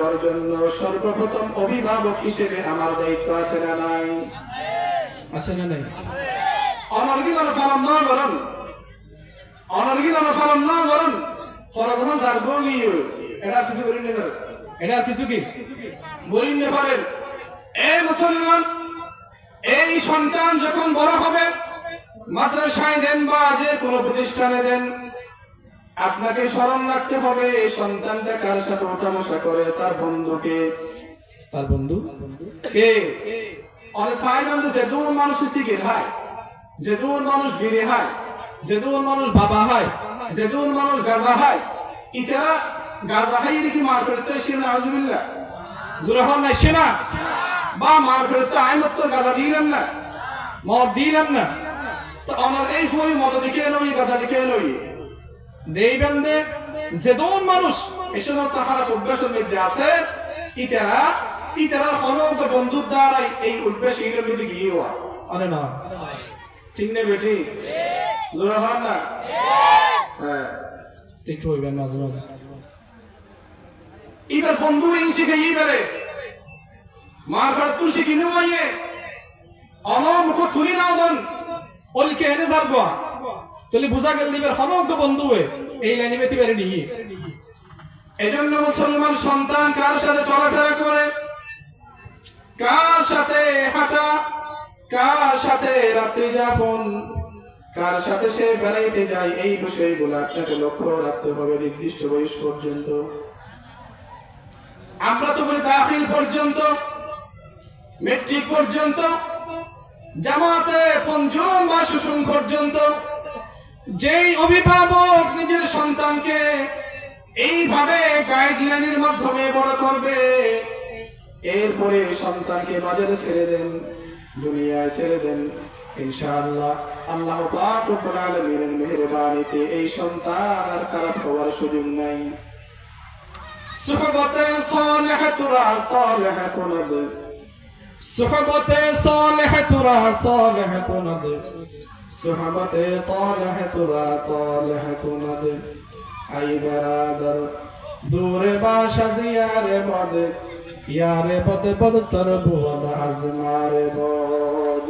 দেওয়ার জন্য সর্বপ্রথম অভিভাবক হিসেবে আমার দায়িত্ব আছে না নাই? আছে না নাই? অনর্গী যেন না করেন অনর্গী যেন না করেন পড়াশোনা যার গিয়ে এটা কিছু করি না এটা কিছু কি? বলিন না পারেন এই মুসলমান এই সন্তান যখন বড় হবে মাদ্রাসায় দেন বা যে কোনো প্রতিষ্ঠানে দেন আপনাকে স্মরণ রাখতে হবে এই সন্তানটা কার সাথে ওঠামশা করে? তার বন্ধুকে। তার বন্ধু? কে? অনেক সাহেব যেদুর মানুষ থেকে হয় যেদুর মানুষ বিড়ে হয় যেহেতু মানুষ বাবা হয় যেদুর মানুষ গাজা হয়। ইতারা গাজা হয় কি মার ফেরত সে না আজমিল্লা জোরে হন নাই সে না। বা মার ফেরতে আইনত তো গাজা দিলেন না। মদ দিলেন না। তো আমার এই সময় মত দিকে এলো গাজা দিকে এলো দেইবেন দে যেদন মানুষ এই সমস্ত খারাপ অভ্যাসের আছে, ইতারা ইতারা সমগ্র বন্ধুর দ্বারাই এই অভ্যাস এগুলোর না। ঠিক নেই না? হ্যাঁ। একটু হইবেন মাঝে মাঝে। এবার বন্ধু এই শিখে এবারে মা ফেরত তু শিখি নেওয়াইয়ে অনমুখ তুলি নাও দন তাহলে বুঝা গেল দিবের সমগ্র বন্ধু হয়ে। এই লাইনে বেতি বেড়ে নিয়ে। এজন্য মুসলমান সন্তান কার সাথে চলাফেরা করে? কার সাথে হাঁটা? কার সাথে রাত্রি যাপন? কার সাথে সে বেড়াইতে যায়? এই বিষয়গুলো আপনাকে লক্ষ্য রাখতে হবে নির্দিষ্ট বয়স পর্যন্ত। আমরা তো বলি দাখিল পর্যন্ত, মেট্রিক পর্যন্ত, জামাতে পঞ্চম বা সুষম পর্যন্ত। যেই অভিভাবক নিজের সন্তানকে এইভাবে গাইডলাইনের মাধ্যমে বড় করবে, এরপরে সন্তানকে বাজারে ছেড়ে দেন, দুনিয়ায় ছেড়ে দেন। ইনশাআল্লাহ আল্লাহ পাক রব্বুল আলামিনের মেহেরবানিতে এই সন্তান আর খারাপ হওয়ার সুযোগ নাই। সুহবতে সালিহাতুরা সালিহাতুন। সুহবতে সালেহ তুরা, সালেহ কুনদ সুহবতে তালিহাতুরা তালিহাতুন আই বারাদার দূরে বাসা জিয়ারে বদ। ইয়ারে পদ পদ তর বুয়াদ আজমারে বদ।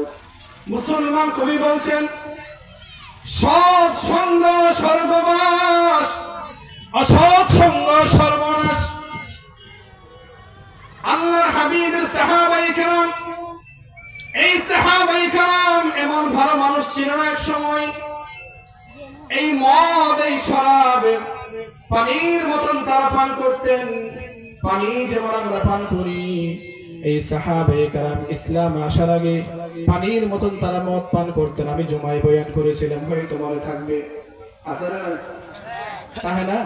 মুসলমান কবি বলছেন, সৎ সঙ্গ স্বর্গবাস, অসৎ সঙ্গ সর্বনাশ হাবিবের সাহাবাই কেরাম এই সাহাবাই কেরাম এমন ভালো মানুষ ছিল না এক সময়। এই মদ, এই শরাব, পানির মতন তারা পান করতেন। পানি যেমন আমরা পান করি, এই সাহাবে কারাম ইসলাম আসার আগে পানির মতন তারা মদ পান করতেন। আমি জমাই বয়ান করেছিলাম, হয়তো মনে থাকবে। আসলে না তাহে না?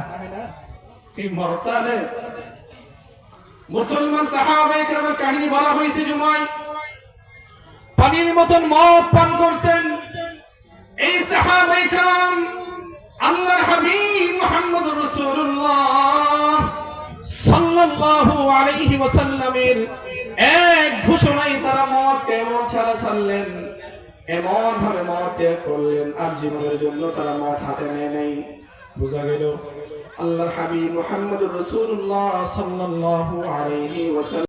এই মরতানে মুসলমান সাহাবাই কেরামের কাহিনী বলা হয়েছে জুমাই পানির মতন মদ পান করতেন। এই সাহাবাই কেরাম আল্লাহর হাবিব মুহাম্মদুর রাসূলুল্লাহ সাল্লাল্লাহু আলাইহি ওয়াসাল্লামের এক ঘোষণায় তারা মদ কেমন ছাড়া ছাড়লেন এমন ভাবে মদ ত্যাগ করলেন, আর জীবনের জন্য তারা মদ হাতে নেয় নেই। বোঝা গেল? আল্লাহ হাবিব মোহাম্মদ রসুল্লাহ সাল্লাহ আলহি ওয়াসাল্লাম।